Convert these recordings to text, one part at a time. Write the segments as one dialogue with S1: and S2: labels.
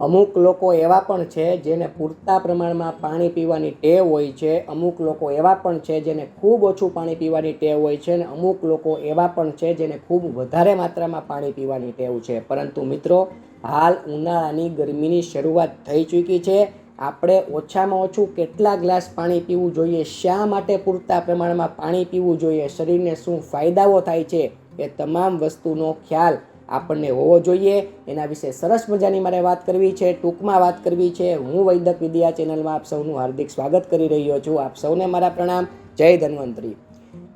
S1: અમુક લોકો એવા પણ છે જેને પૂરતા પ્રમાણમાં પાણી પીવાની ટેવ હોય છે. અમુક લોકો એવા પણ છે જેને ખૂબ ઓછું પાણી પીવાની ટેવ હોય છે અને અમુક લોકો એવા પણ છે જેને ખૂબ વધારે માત્રામાં પાણી પીવાની ટેવ છે. પરંતુ મિત્રો, હાલ ઉનાળાની ગરમીની શરૂઆત થઈ ચૂકી છે. આપણે ઓછામાં ઓછું કેટલા ગ્લાસ પાણી પીવું જોઈએ? શા માટે પૂરતા પ્રમાણમાં પાણી પીવું જોઈએ? શરીરને શું ફાયદાઓ થાય છે? એ તમામ વસ્તુનો ખ્યાલ આપણને હોવો જોઈએ. એના વિશે સરસ મજાની મારે વાત કરવી છે. ટૂંકમાં વાત કરવી છે. હું વૈદક વિદ્યા ચેનલમાં આપ સૌનું હાર્દિક સ્વાગત કરી રહ્યો છું. આપ સૌને મારા પ્રણામ. જય ધન્વંતરી.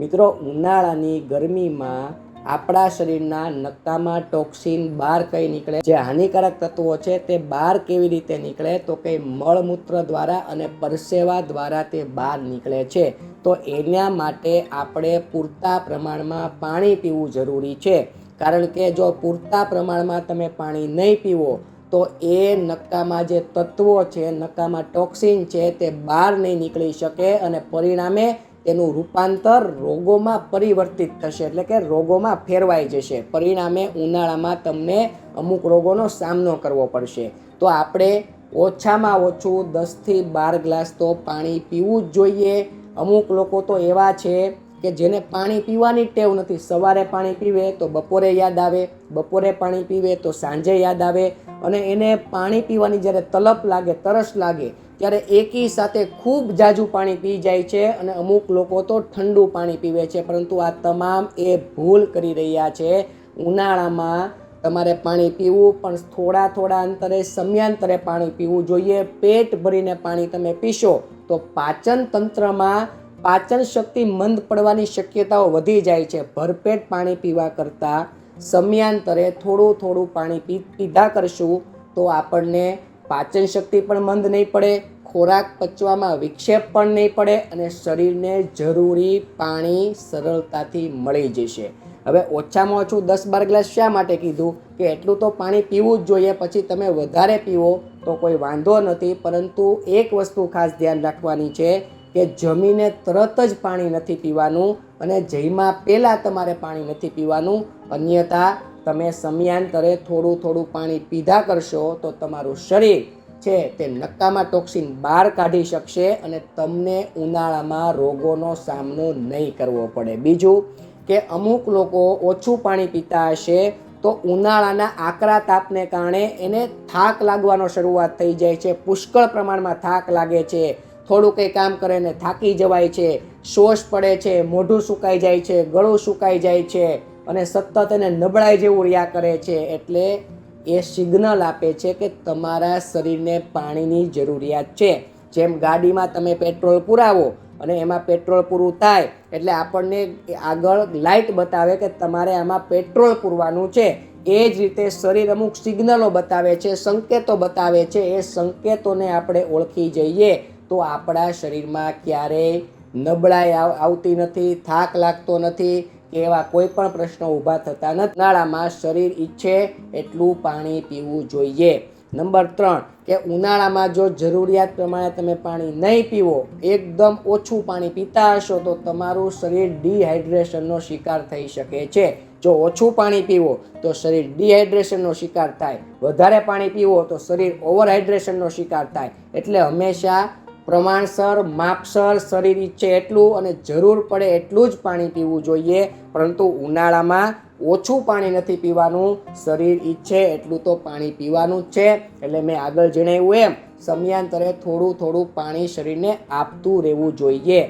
S1: મિત્રો, ઉનાળાની ગરમીમાં આપણા શરીરના નક્કામાં ટોક્સિન બહાર કઈ નીકળે? જે હાનિકારક તત્વો છે તે બહાર કેવી રીતે નીકળે? તો કે મળમૂત્ર દ્વારા અને પરસેવા દ્વારા તે બહાર નીકળે છે. તો એના માટે આપણે પૂરતા પ્રમાણમાં પાણી પીવું જરૂરી છે. કારણ કે જો પૂરતા પ્રમાણમાં તમે પાણી નહીં પીવો, તો એ નક્કામાં જે તત્વો છે નક્કામાં ટોક્સિન છે, તે બહાર નહીં નીકળી શકે અને પરિણામે તેનું રૂપાંતર રોગોમાં પરિવર્તિત થશે. એટલે કે રોગોમાં ફેરવાઈ જશે. પરિણામે ઉનાળામાં તમને અમુક રોગોનો સામનો કરવો પડશે. તો આપણે ઓછામાં ઓછું દસથી બાર ગ્લાસ તો પાણી પીવું જ જોઈએ. અમુક લોકો તો એવા છે કે જેને પાણી પીવાની ટેવ નથી, સવારે પાણી પીવે તો બપોરે યાદ આવે, બપોરે પાણી પીવે તો સાંજે યાદ આવે અને એને પાણી પીવાની જ્યારે તલપ લાગે, તરસ લાગે, ત્યારે એકી સાથે ખૂબ જાજુ પાણી પી જાય છે અને અમુક લોકો તો ઠંડુ પાણી પીવે છે, પરંતુ આ તમામ એ ભૂલ કરી રહ્યા છે. ઉનાળામાં તમારે પાણી પીવું, પણ થોડા થોડા અંતરે, સમયાંતરે પાણી પીવું જોઈએ. પેટ ભરીને પાણી તમે પીશો તો પાચન તંત્રમાં પાચન શક્તિ મંદ પડવાની શક્યતાઓ વધી જાય છે. ભરપેટ પાણી પીવા કરતાં સમયાંતરે થોડું થોડું પાણી પી પીધા કરશું તો આપણને પાચન શક્તિ પણ મંદ નહીં પડે, ખોરાક પચવામાં વિક્ષેપ પણ નહીં પડે અને શરીરને જરૂરી પાણી સરળતાથી મળી જશે. હવે ઓછામાં ઓછું દસ બાર ગ્લાસ શા માટે કીધું? કે એટલું તો પાણી પીવું જ જોઈએ, પછી તમે વધારે પીવો તો કોઈ વાંધો નથી, પરંતુ એક વસ્તુ ખાસ ધ્યાન રાખવાની છે કે જમીને તરત જ પાણી નથી પીવાનું અને જઈમાં પહેલાં તમારે પાણી નથી પીવાનું. અન્યથા, તમે સમયાંતરે થોડું થોડું પાણી પીધા કરશો તો તમારું શરીર છે તે નક્કામાં ટોક્સિન બહાર કાઢી શકશે અને તમને ઉનાળામાં રોગોનો સામનો નહીં કરવો પડે. બીજું કે અમુક લોકો ઓછું પાણી પીતા હશે તો ઉનાળાના આકરા તાપને કારણે એને થાક લાગવાનો શરૂઆત થઈ જાય છે. પુષ્કળ પ્રમાણમાં થાક લાગે છે. થોડું કંઈ કામ કરે ને થાકી જવાય છે, શોષ પડે છે, મોઢું સુકાઈ જાય છે, ગળું સુકાઈ જાય છે અને સતત એને નબળાઈ જેવું રહ્યા કરે છે એટલે એ સિગ્નલ આપે છે કે તમારા શરીરને પાણીની જરૂરિયાત છે. જેમ ગાડીમાં તમે પેટ્રોલ પુરાવો અને એમાં પેટ્રોલ પૂરું થાય એટલે આપણને આગળ લાઇટ બતાવે કે તમારે આમાં પેટ્રોલ પૂરવાનું છે. એ જ રીતે શરીર અમુક સિગ્નલો બતાવે છે, સંકેતો બતાવે છે. એ સંકેતોને આપણે ઓળખી જઈએ તો આપણા શરીરમાં ક્યારેય નબળાઈ આવ- આવતી નથી, થાક લાગતો નથી કે એવા કોઈ પણ પ્રશ્નો ઊભા થતા નથી. ઉનાળામાં શરીર ઈચ્છે એટલું પાણી પીવું જોઈએ. નંબર ત્રણ, કે ઉનાળામાં જો જરૂરિયાત પ્રમાણે તમે પાણી નહીં પીવો, એકદમ ઓછું પાણી પીતા હશો તો તમારું શરીર ડિહાઇડ્રેશનનો શિકાર થઈ શકે છે. જો ઓછું પાણી પીવો તો શરીર ડિહાઇડ્રેશનનો શિકાર થાય. વધારે પાણી પીવો તો શરીર ઓવરહાઇડ્રેશનનો શિકાર થાય. એટલે હંમેશા પ્રમાણસર, માપસર, શરીર ઈચ્છે એટલું અને જરૂર પડે એટલું જ પાણી પીવું જોઈએ, પરંતુ ઉનાળામાં ઓછું પાણી નથી પીવાનું. શરીર ઈચ્છે એટલું તો પાણી પીવાનું જ છે. એટલે મેં આગળ જણાવ્યું એમ, સમયાંતરે થોડું થોડું પાણી શરીરને આપતું રહેવું જોઈએ.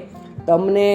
S1: તમને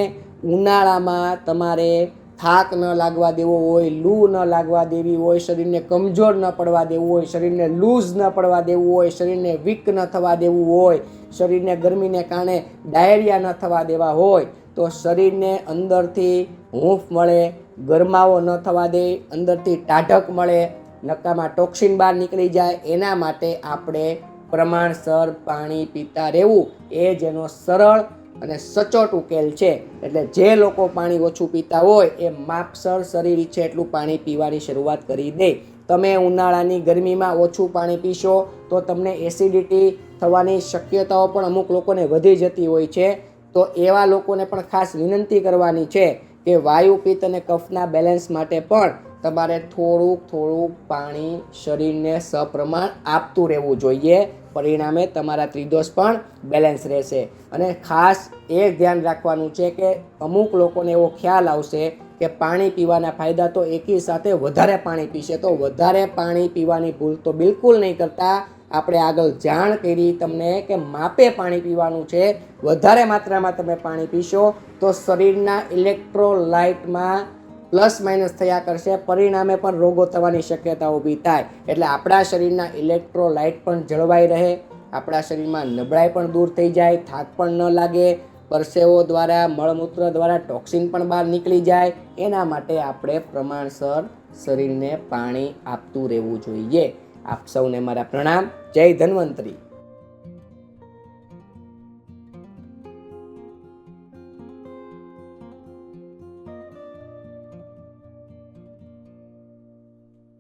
S1: ઉનાળામાં તમારે થાક ન લાગવા દેવો હોય, લૂ ન લાગવા દેવી હોય, શરીરને કમજોર ન પડવા દેવું હોય, શરીરને લૂઝ ન પડવા દેવું હોય, શરીરને વીક ન થવા દેવું હોય, શરીરને ગરમીને કારણે ડાયરિયા ન થવા દેવા હોય, તો શરીરને અંદરથી હૂંફ મળે, ગરમાવો ન થવા દે, અંદરથી ટાઢક મળે, નકામાં ટોક્સિન બહાર નીકળી જાય, એના માટે આપણે પ્રમાણસર પાણી પીતા રહેવું, એ જ એનો સરળ અને સચોટ ઉકેલ છે. એટલે જે લોકો પાણી ઓછું પીતા હોય, એ માપસર શરીર છે એટલું પાણી પીવાની શરૂઆત કરી દે. તમે ઉનાળાની ગરમીમાં ઓછું પાણી પીશો, તો તમને એસિડિટી થવાની શક્યતાઓ પણ અમુક લોકોને વધી જતી હોય છે. તો એવા લોકોને પણ ખાસ વિનંતી કરવાની છે કે વાયુ પિત્ત અને કફના બેલેન્સ માટે પણ તમારે થોડુંક થોડુંક પાણી શરીરને સપ્રમાણ આપતું રહેવું જોઈએ. પરિણામે તમારા ત્રિદોષ પણ બેલેન્સ રહેશે. અને ખાસ એ ધ્યાન રાખવાનું છે કે અમુક લોકોને એવો ખ્યાલ આવશે કે પાણી પીવાના ફાયદા તો એકી સાથે વધારે પાણી પીશે. તો વધારે પાણી પીવાની ભૂલ તો બિલકુલ નહીં કરતા. આપણે આગળ જાણ કરી તમને કે માપે પાણી પીવાનું છે. વધારે માત્રામાં તમે પાણી પીશો તો શરીરના ઇલેક્ટ્રોલાઇટમાં પ્લસ માઇનસ થયા કરશે. પરિણામે પણ રોગો થવાની શક્યતા ઊભી થાય. એટલે આપણા શરીરના ઇલેક્ટ્રોલાઇટ પણ જળવાઈ રહે. આપણા શરીરમાં નબળાઈ પણ દૂર થઈ જાય, થાક પણ ન લાગે, પરસેવો દ્વારા, મળમૂત્ર દ્વારા ટોક્સિન પણ બહાર નીકળી જાય. એના માટે આપણે પ્રમાણસર શરીરને પાણી આપતું રહેવું જોઈએ. આપ સૌને મારા પ્રણામ. જય ધન્વંતરી.